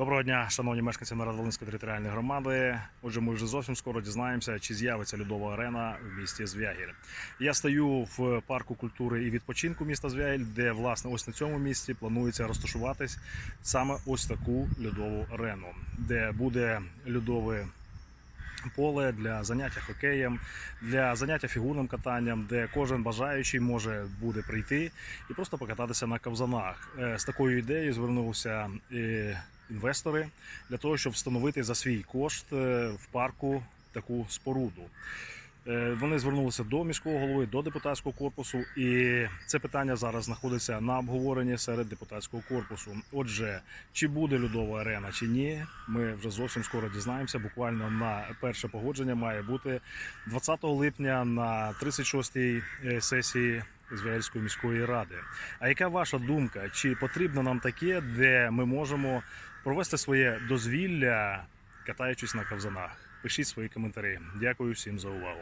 Доброго дня, шановні мешканці Народоволинської територіальної громади. Отже, ми вже зовсім скоро дізнаємося, чи з'явиться льодова арена в місті Звягіль. Я стою в парку культури і відпочинку міста Звягіль, де власне ось на цьому місці планується розташуватись саме ось таку льодову арену, де буде льодове поле для заняття хокеєм, для заняття фігурним катанням, де кожен бажаючий може буде прийти і просто покататися на ковзанах. Е, З такою ідеєю звернувся е, інвестори для того, щоб встановити за свій кошт е, в парку таку споруду. Е, Вони звернулися до міського голови, до депутатського корпусу, і це питання зараз знаходиться на обговоренні серед депутатського корпусу. Отже, чи буде льодова арена, чи ні, ми вже зовсім скоро дізнаємося. Буквально на перше погодження має бути 20 липня на 36-й е, сесії Звягельської міської ради. А яка ваша думка? Чи потрібно нам таке, де ми можемо провести своє дозвілля, катаючись на ковзанах? Пишіть свої коментарі. Дякую всім за увагу.